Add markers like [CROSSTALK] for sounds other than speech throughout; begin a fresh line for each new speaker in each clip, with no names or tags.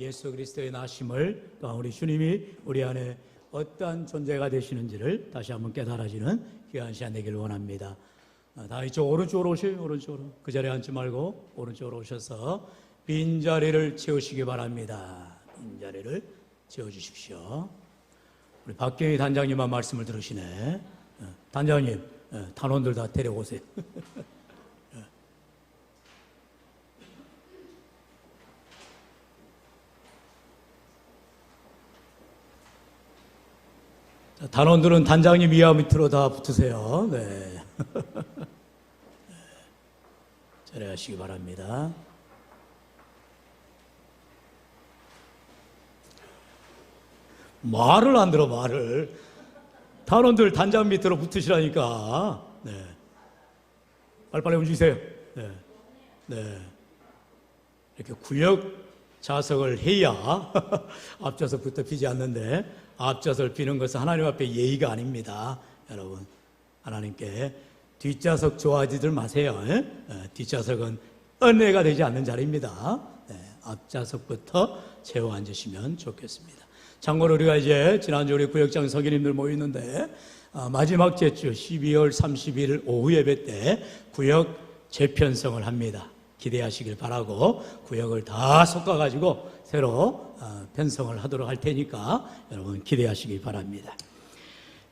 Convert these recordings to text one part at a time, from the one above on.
예수 그리스도의 나심을 또 우리 주님이 우리 안에 어떠한 존재가 되시는지를 다시 한번 깨달아지는 귀한 시간 되길 원합니다. 어, 다 이쪽 오른쪽으로 오세요. 오른쪽으로. 그 자리에 앉지 말고 오른쪽으로 오셔서 빈 자리를 채우시기 바랍니다. 빈 자리를 채워주십시오. 우리 박경희 단장님만 말씀을 들으시네. 어, 단장님, 어, 단원들 다 데려오세요. [LAUGHS] 단원들은 단장님 이하 밑으로 다 붙으세요. 네. [LAUGHS] 잘하시기 바랍니다. 말을 안 들어 말을 단원들 단장 밑으로 붙으시라니까 네. 빨리빨리 움직이세요 네. 네. 이렇게 구역 자석을 해야 [LAUGHS] 앞좌석 부터 피지 않는데 앞좌석을 피는 것은 하나님 앞에 예의가 아닙니다 여러분 하나님께 뒷좌석 좋아하지들 마세요 예? 예, 뒷좌석은 은혜가 되지 않는 자리입니다 네, 앞좌석부터 채워 앉으시면 좋겠습니다 참고로 우리가 이제 지난주 우리 구역장 성인님들 모였는데 아, 마지막 제주 12월 30일 오후 예배 때 구역 재편성을 합니다. 기대하시길 바라고 구역을 다 섞어가지고 새로 아, 편성을 하도록 할 테니까 여러분 기대하시기 바랍니다.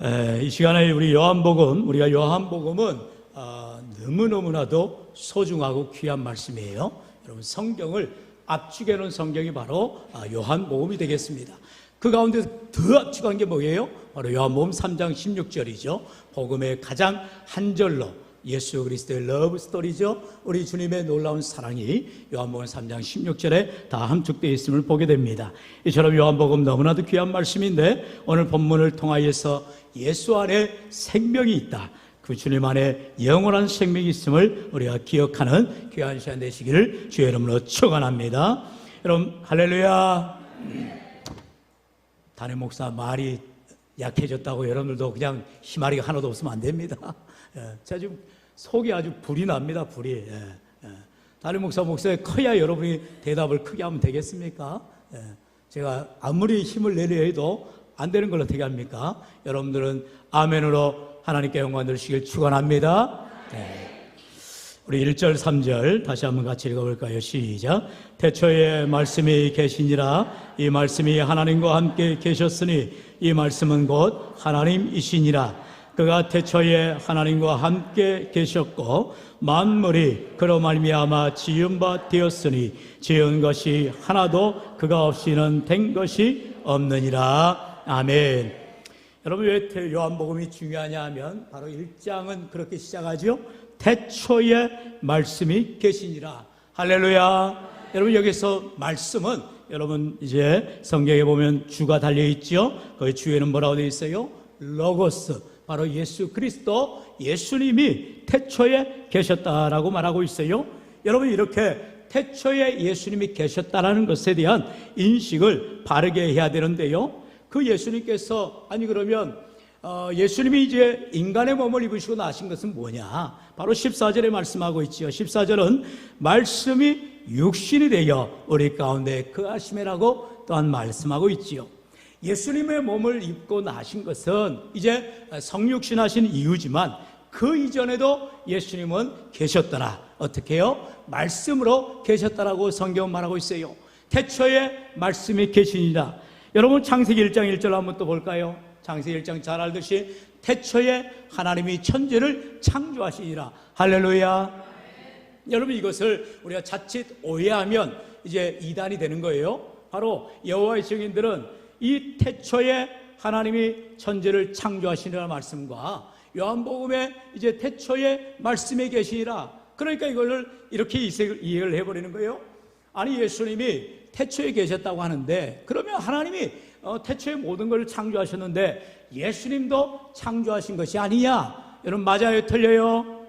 에, 이 시간에 우리 요한복음 우리가 요한복음은 아, 너무너무나도 소중하고 귀한 말씀이에요. 여러분 성경을 압축해 놓은 성경이 바로 아, 요한복음이 되겠습니다. 그 가운데 더 압축한 게 뭐예요? 바로 요한복음 3장 16절이죠. 복음의 가장 한 절로 예수 그리스도의 러브 스토리죠. 우리 주님의 놀라운 사랑이 요한복음 3장 16절에 다 함축되어 있음을 보게 됩니다. 이처럼 요한복음 너무나도 귀한 말씀인데 오늘 본문을 통하여서 예수 안에 생명이 있다. 그 주님 안에 영원한 생명이 있음을 우리가 기억하는 귀한 시간 되시기를 주의 이름으로 축원합니다. 여러분 할렐루야. 담임 목사 말이 약해졌다고 여러분들도 그냥 희마리가 하나도 없으면 안 됩니다. 예, 제가 지금 속이 아주 불이 납니다, 불이. 예, 예. 담임 목사 목소리 커야 여러분이 대답을 크게 하면 되겠습니까? 예, 제가 아무리 힘을 내려 해도 안 되는 걸 어떻게 합니까? 여러분들은 아멘으로 하나님께 영광 드리시길 축원합니다. 네. 우리 1절 3절 다시 한번 같이 읽어볼까요? 시작. 태초에 말씀이 계시니라 이 말씀이 하나님과 함께 계셨으니 이 말씀은 곧 하나님이시니라 그가 태초에 하나님과 함께 계셨고 만물이 그로 말미암아 지은 바 되었으니 지은 것이 하나도 그가 없이는 된 것이 없느니라 아멘. 여러분 왜 요한복음이 중요하냐 하면 바로 1장은 그렇게 시작하죠. 태초에 말씀이 계시니라. 할렐루야. 여러분 여기서 말씀은 여러분 이제 성경에 보면 주가 달려 있죠. 그 주에는 뭐라고 되어 있어요? 로고스. 바로 예수 그리스도 예수님이 태초에 계셨다라고 말하고 있어요. 여러분 이렇게 태초에 예수님이 계셨다라는 것에 대한 인식을 바르게 해야 되는데요. 그 예수님께서 아니 그러면 어, 예수님이 이제 인간의 몸을 입으시고 나신 것은 뭐냐? 바로 14절에 말씀하고 있지요. 14절은 말씀이 육신이 되어 우리 가운데 그하심이라고 또한 말씀하고 있지요. 예수님의 몸을 입고 나신 것은 이제 성육신 하신 이유지만 그 이전에도 예수님은 계셨더라. 어떻게 요? 말씀으로 계셨다라고 성경 말하고 있어요. 태초에 말씀이 계시니라. 여러분 창세기 1장 1절 한번 또 볼까요? 창세기 1장 잘 알듯이 태초에 하나님이 천지를 창조하시니라. 할렐루야. 여러분 이것을 우리가 자칫 오해하면 이제 이단이 되는 거예요. 바로 여호와의 증인들은 이 태초에 하나님이 천지를 창조하시니라 말씀과 요한복음에 이제 태초에 말씀에 계시니라. 그러니까 이걸 이렇게 이해를 해버리는 거예요. 아니 예수님이 태초에 계셨다고 하는데 그러면 하나님이 어, 태초에 모든 걸 창조하셨는데 예수님도 창조하신 것이 아니냐? 여러분 맞아요, 틀려요?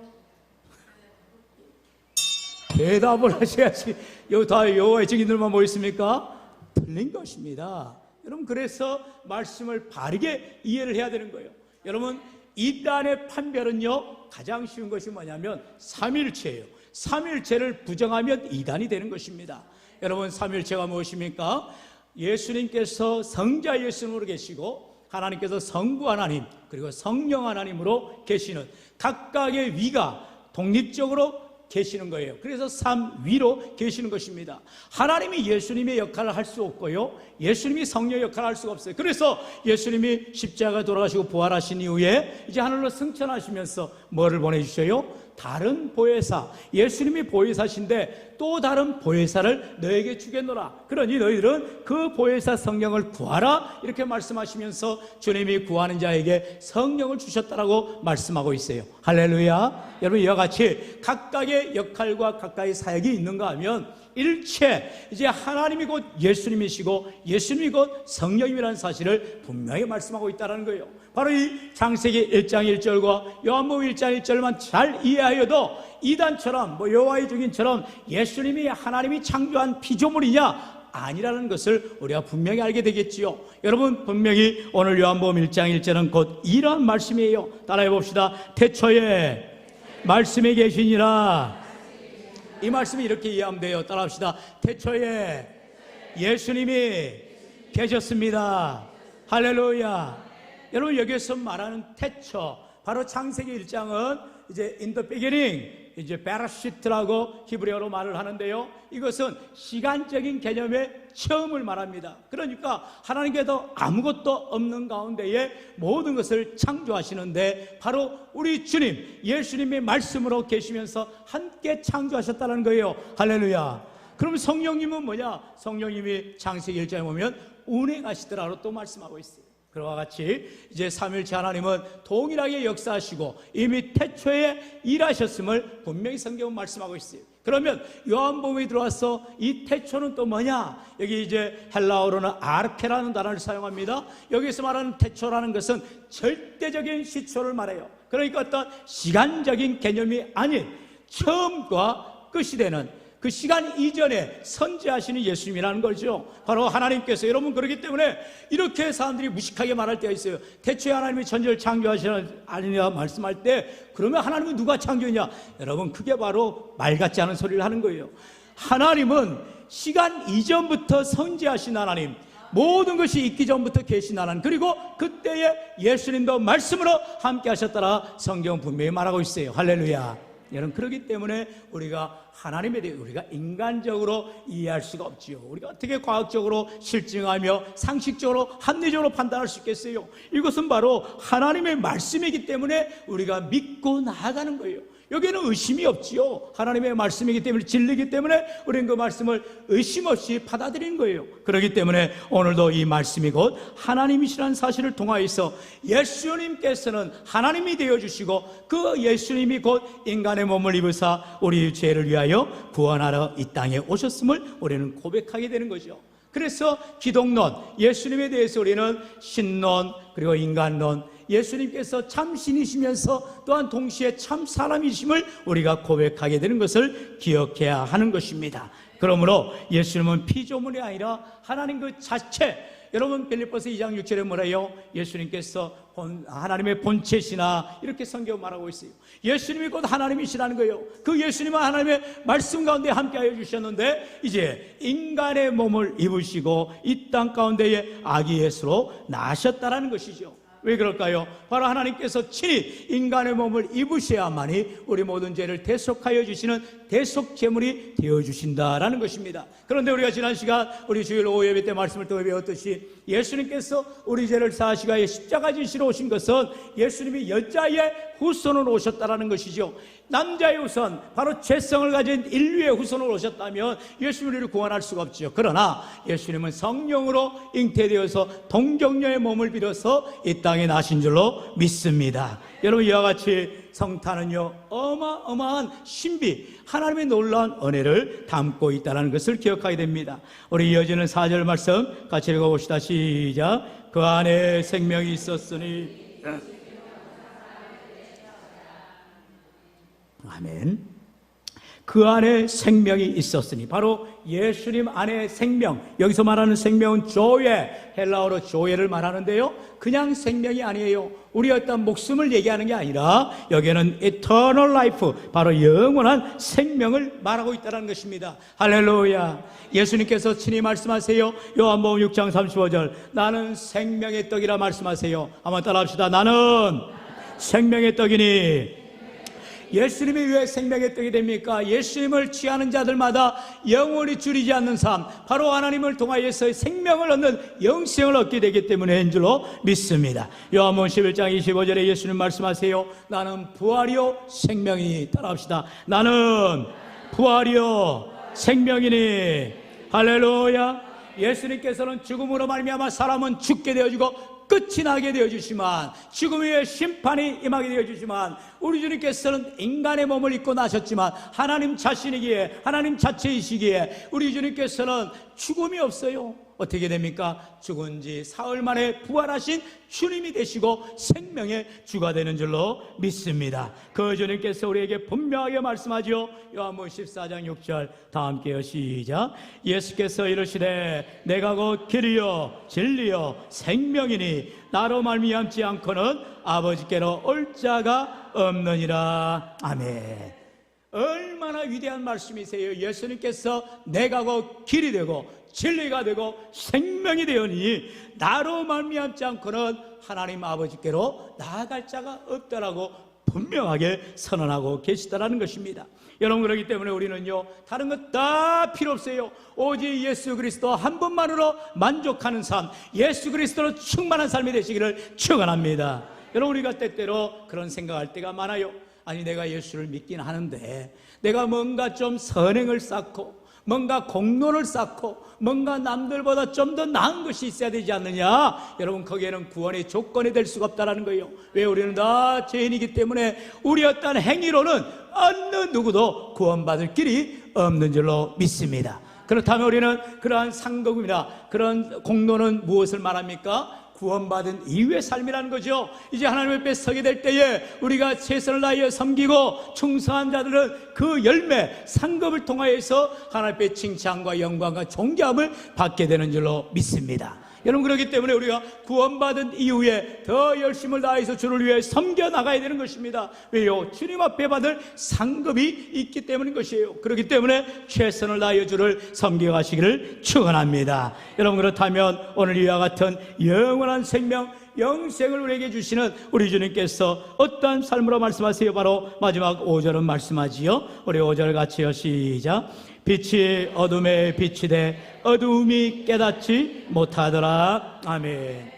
대답을 하셔야지. 여기 다 여호와의 증인들만 뭐 있습니까? 틀린 것입니다. 여러분 그래서 말씀을 바르게 이해를 해야 되는 거예요. 여러분 이단의 판별은요 가장 쉬운 것이 뭐냐면 삼일체예요. 삼일체를 부정하면 이단이 되는 것입니다. 여러분 삼일체가 무엇입니까? 예수님께서 성자 예수님으로 계시고 하나님께서 성부 하나님 그리고 성령 하나님으로 계시는 각각의 위가 독립적으로 계시는 거예요. 그래서 삼위로 계시는 것입니다. 하나님이 예수님의 역할을 할 수 없고요. 예수님이 성령 역할을 할 수가 없어요. 그래서 예수님이 십자가 돌아가시고 부활하신 이후에 이제 하늘로 승천하시면서 뭐를 보내주셔요? 다른 보혜사, 예수님이 보혜사신데 또 다른 보혜사를 너에게 주겠노라. 그러니 너희들은 그 보혜사 성령을 구하라. 이렇게 말씀하시면서 주님이 구하는 자에게 성령을 주셨다라고 말씀하고 있어요. 할렐루야. 여러분 이와 같이 각각의 역할과 각각의 사역이 있는가 하면 일체 이제 하나님이 곧 예수님이시고 예수님이 곧 성령님이라는 사실을 분명히 말씀하고 있다는 거예요. 바로 이 창세기 1장 1절과 요한복음 1장 1절만 잘 이해하여도 이단처럼 뭐 여호와의 증인처럼 예수님이 하나님이 창조한 피조물이냐 아니라는 것을 우리가 분명히 알게 되겠지요. 여러분 분명히 오늘 요한복음 1장 1절은 곧 이러한 말씀이에요. 따라해 봅시다. 태초에 말씀에 계시니라. 이 말씀이 이렇게 이해하면 돼요. 따라합시다. 태초에 예수님이 계셨습니다. 할렐루야. 여러분 여기서 말하는 태초 바로 창세기 1장은 이제 인더 비기닝 이제 베라시트라고 히브리어로 말을 하는데요. 이것은 시간적인 개념의 처음을 말합니다. 그러니까 하나님께서 아무것도 없는 가운데에 모든 것을 창조하시는데 바로 우리 주님 예수님의 말씀으로 계시면서 함께 창조하셨다는 거예요. 할렐루야. 그럼 성령님은 뭐냐? 성령님이 창세기 1장에 보면 운행하시더라로 또 말씀하고 있어요. 그와 같이 이제 삼일체 하나님은 동일하게 역사하시고 이미 태초에 일하셨음을 분명히 성경은 말씀하고 있어요. 그러면 요한복음에 들어와서 이 태초는 또 뭐냐? 여기 이제 헬라어로는 아르케라는 단어를 사용합니다. 여기서 말하는 태초라는 것은 절대적인 시초를 말해요. 그러니까 어떤 시간적인 개념이 아닌 처음과 끝이 되는 그 시간 이전에 선지하시는 예수님이라는 거죠. 바로 하나님께서 여러분 그렇기 때문에 이렇게 사람들이 무식하게 말할 때가 있어요. 대초에 하나님이 천지를 창조하시는 아니냐 말씀할 때 그러면 하나님은 누가 창조했냐? 여러분 그게 바로 말 같지 않은 소리를 하는 거예요. 하나님은 시간 이전부터 선지하신 하나님, 모든 것이 있기 전부터 계신 하나님 그리고 그때에 예수님도 말씀으로 함께 하셨더라 성경 분명히 말하고 있어요 할렐루야 여러분 그렇기 때문에 우리가 하나님에 대해 우리가 인간적으로 이해할 수가 없지요. 우리가 어떻게 과학적으로 실증하며 상식적으로 합리적으로 판단할 수 있겠어요? 이것은 바로 하나님의 말씀이기 때문에 우리가 믿고 나아가는 거예요. 여기에는 의심이 없지요. 하나님의 말씀이기 때문에 진리이기 때문에 우리는 그 말씀을 의심 없이 받아들이는 거예요. 그렇기 때문에 오늘도 이 말씀이 곧 하나님이시라는 사실을 통하여서 예수님께서는 하나님이 되어 주시고 그 예수님이 곧 인간의 몸을 입으사 우리 죄를 위하여 구원하러 이 땅에 오셨음을 우리는 고백하게 되는 거죠. 그래서 기독론, 예수님에 대해서 우리는 신론, 그리고 인간론, 예수님께서 참 신이시면서 또한 동시에 참 사람이심을 우리가 고백하게 되는 것을 기억해야 하는 것입니다. 그러므로 예수님은 피조물이 아니라 하나님 그 자체 여러분 빌립보서 2장 6절에 뭐래요? 예수님께서 본, 하나님의 본체시나 이렇게 성경 말하고 있어요. 예수님이 곧 하나님이시라는 거예요. 그 예수님은 하나님의 말씀 가운데 함께하여 주셨는데 이제 인간의 몸을 입으시고 이 땅 가운데에 아기 예수로 나셨다라는 것이죠. 왜 그럴까요? 바로 하나님께서 친히 인간의 몸을 입으셔야만이 우리 모든 죄를 대속하여 주시는 대속 제물이 되어 주신다라는 것입니다. 그런데 우리가 지난 시간 우리 주일 오후 예배 때 말씀을 또 배웠듯이 예수님께서 우리 죄를 사하시고 십자가 지시러 오신 것은 예수님이 여자의 후손으로 오셨다라는 것이죠. 남자의 후손, 바로 죄성을 가진 인류의 후손으로 오셨다면 예수님을 구원할 수가 없죠. 그러나 예수님은 성령으로 잉태되어서 동정녀의 몸을 빌어서 이 땅에 나신 줄로 믿습니다. 여러분 이와 같이 성탄은요 어마어마한 신비 하나님의 놀라운 은혜를 담고 있다는 것을 기억하게 됩니다. 우리 이어지는 4절 말씀 같이 읽어봅시다. 시작. 그 안에 생명이 있었으니 아멘. 그 안에 생명이 있었으니 바로 예수님 안에 생명 여기서 말하는 생명은 조예 헬라어로 조예를 말하는데요. 그냥 생명이 아니에요. 우리 어떤 목숨을 얘기하는 게 아니라 여기에는 eternal life 바로 영원한 생명을 말하고 있다는 것입니다. 할렐루야. 예수님께서 친히 말씀하세요. 요한복음 6장 35절. 나는 생명의 떡이라 말씀하세요. 한번 따라합시다. 나는 생명의 떡이니 예수님이 왜 생명의 떡이 됩니까? 예수님을 취하는 자들마다 영원히 줄이지 않는 삶, 바로 하나님을 통하여서 생명을 얻는 영생을 얻게 되기 때문에인 줄로 믿습니다. 요한복음 11장 25절에 예수님 말씀하세요. 나는 부활이요 생명이니 따라합시다. 나는 부활이요 생명이니 할렐루야. 예수님께서는 죽음으로 말미암아 사람은 죽게 되어지고 끝이 나게 되어 주시만 죽음 위에 심판이 임하게 되어 주시만 우리 주님께서는 인간의 몸을 입고 나셨지만 하나님 자신이기에 하나님 자체이시기에 우리 주님께서는 죽음이 없어요. 어떻게 됩니까? 죽은 지 사흘 만에 부활하신 주님이 되시고 생명의 주가 되는 줄로 믿습니다. 그 주님께서 우리에게 분명하게 말씀하죠. 요한복음 14장 6절 다 함께요. 시작. 예수께서 이르시되 내가 곧 길이요 진리요 생명이니 나로 말미암지 않고는 아버지께로 올 자가 없느니라. 아멘. 얼마나 위대한 말씀이세요. 예수님께서 내가 곧 길이 되고 진리가 되고 생명이 되오니 나로 말미암지 않고는 하나님 아버지께로 나아갈 자가 없다라고 분명하게 선언하고 계시다라는 것입니다. 여러분 그렇기 때문에 우리는요 다른 것 다 필요 없어요. 오직 예수 그리스도 한 분만으로 만족하는 삶, 예수 그리스도로 충만한 삶이 되시기를 축원합니다. 여러분 우리가 때때로 그런 생각할 때가 많아요. 아니 내가 예수를 믿긴 하는데 내가 뭔가 좀 선행을 쌓고 뭔가 공로를 쌓고 뭔가 남들보다 좀 더 나은 것이 있어야 되지 않느냐? 여러분 거기에는 구원의 조건이 될 수가 없다라는 거예요. 왜 우리는 다 죄인이기 때문에 우리 어떤 행위로는 어느 누구도 구원받을 길이 없는 줄로 믿습니다. 그렇다면 우리는 그러한 상급이나 그런 공로는 무엇을 말합니까? 구원받은 이후의 삶이라는 거죠. 이제 하나님 앞에 서게 될 때에 우리가 최선을 다하여 섬기고 충성한 자들은 그 열매, 상급을 통하여서 하나님 앞에 칭찬과 영광과 존경함을 받게 되는 줄로 믿습니다. 여러분 그렇기 때문에 우리가 구원받은 이후에 더 열심을 다해서 주를 위해 섬겨 나가야 되는 것입니다. 왜요? 주님 앞에 받을 상급이 있기 때문인 것이에요. 그렇기 때문에 최선을 다하여 주를 섬겨 가시기를 축원합니다. 여러분 그렇다면 오늘 이와 같은 영원한 생명 영생을 우리에게 주시는 우리 주님께서 어떠한 삶으로 말씀하세요? 바로 마지막 5절은 말씀하지요. 우리 5절 같이요. 시작. 빛이 어둠에 빛이 돼 어두움이 깨닫지 못하더라. 아멘.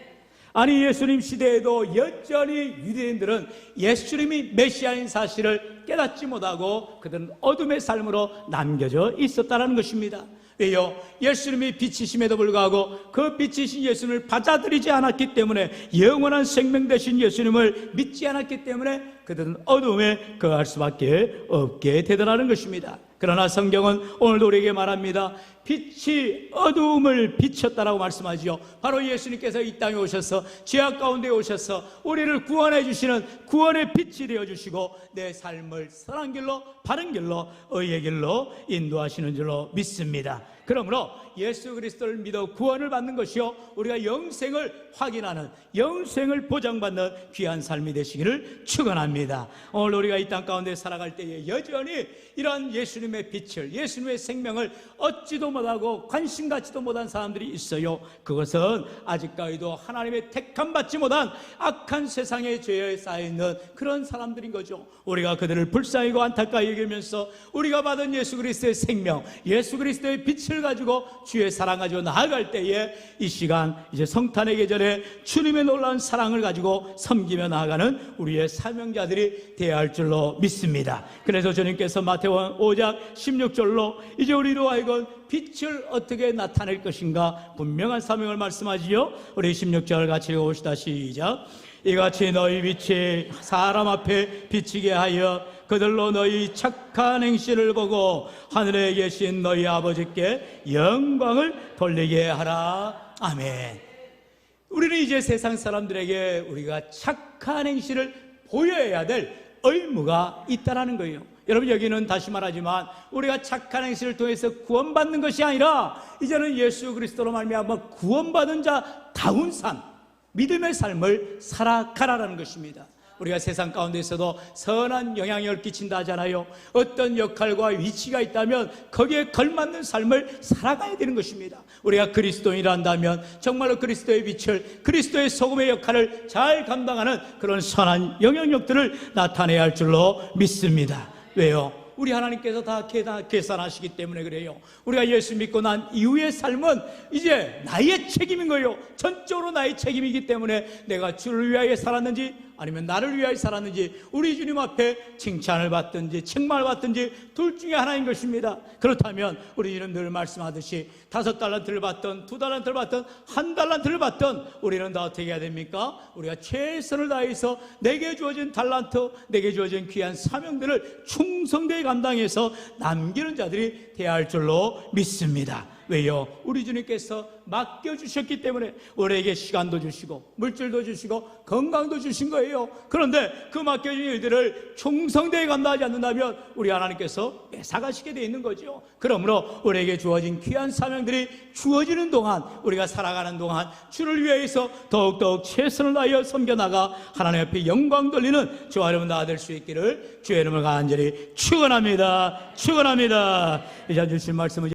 아니 예수님 시대에도 여전히 유대인들은 예수님이 메시아인 사실을 깨닫지 못하고 그들은 어둠의 삶으로 남겨져 있었다는 것입니다. 왜요? 예수님이 빛이심에도 불구하고 그 빛이신 예수님을 받아들이지 않았기 때문에 영원한 생명 되신 예수님을 믿지 않았기 때문에 그들은 어둠에 거할 수밖에 없게 되더라는 것입니다. 그러나 성경은 오늘도 우리에게 말합니다. 빛이 어두움을 비쳤다라고 말씀하지요. 바로 예수님께서 이 땅에 오셔서 죄악 가운데 오셔서 우리를 구원해 주시는 구원의 빛이 되어 주시고 내 삶을 선한 길로 바른 길로 의의 길로 인도하시는 줄로 믿습니다. 그러므로 예수 그리스도를 믿어 구원을 받는 것이요 우리가 영생을 확인하는 영생을 보장받는 귀한 삶이 되시기를 축원합니다. 오늘 우리가 이 땅 가운데 살아갈 때에 여전히 이러한 예수님의 빛을 예수님의 생명을 얻지도 못하고 관심 갖지도 못한 사람들이 있어요. 그것은 아직까지도 하나님의 택함 받지 못한 악한 세상의 죄에 쌓여 있는 그런 사람들인 거죠. 우리가 그들을 불쌍히고 안타까이 여기면서 우리가 받은 예수 그리스도의 생명, 예수 그리스도의 빛을 가지고 주의 사랑 가지고 나아갈 때에 이 시간 이제 성탄의 계절에 주님의 놀라운 사랑을 가지고 섬기며 나아가는 우리의 사명자들이 되어야 할 줄로 믿습니다. 그래서 주님께서 마태 원 5장 16절로 이제 우리로 하여금 빛을 어떻게 나타낼 것인가 분명한 사명을 말씀하지요. 우리 16절 같이 읽어봅시다. 시작. 이같이 너희 빛이 사람 앞에 비치게 하여 그들로 너희 착한 행실을 보고 하늘에 계신 너희 아버지께 영광을 돌리게 하라. 아멘. 우리는 이제 세상 사람들에게 우리가 착한 행실을 보여야 될 의무가 있다라는 거예요. 여러분 여기는 다시 말하지만 우리가 착한 행실을 통해서 구원받는 것이 아니라 이제는 예수 그리스도로 말미암아 구원받은 자 다운 삶, 믿음의 삶을 살아가라라는 것입니다. 우리가 세상 가운데서도 선한 영향력을 끼친다 하잖아요. 어떤 역할과 위치가 있다면 거기에 걸맞는 삶을 살아가야 되는 것입니다. 우리가 그리스도인이라 한다면 정말로 그리스도의 빛을 그리스도의 소금의 역할을 잘 감당하는 그런 선한 영향력들을 나타내야 할 줄로 믿습니다. 왜요? 우리 하나님께서 다 계산- 계산하시기 때문에 그래요. 우리가 예수 믿고 난 이후의 삶은 이제 나의 책임인 거예요. 전적으로 나의 책임이기 때문에 내가 주를 위하여 살았는지 아니면 나를 위하여 살았는지 우리 주님 앞에 칭찬을 받든지 책망을 받든지 둘 중에 하나인 것입니다. 그렇다면 우리 주님 늘 말씀하듯이 다섯 달란트를 받던 두 달란트를 받던 한 달란트를 받던 우리는 다 어떻게 해야 됩니까? 우리가 최선을 다해서 내게 주어진 달란트, 내게 주어진 귀한 사명들을 충성되게 감당해서 남기는 자들이 되어야 할 줄로 믿습니다. 왜요? 우리 주님께서 맡겨주셨기 때문에 우리에게 시간도 주시고 물질도 주시고 건강도 주신 거예요. 그런데 그 맡겨진 일들을 충성되게 감당하지 않는다면 우리 하나님께서 뺏어가시게 돼 있는 거죠. 그러므로 우리에게 주어진 귀한 사명들이 주어지는 동안 우리가 살아가는 동안 주를 위해서 더욱더욱 최선을 다하여 섬겨나가 하나님 앞에 영광 돌리는 저와 여러분 다 될 수 있기를 주의 이름을 간절히 축원합니다. 축원합니다. 이제 주신 말씀을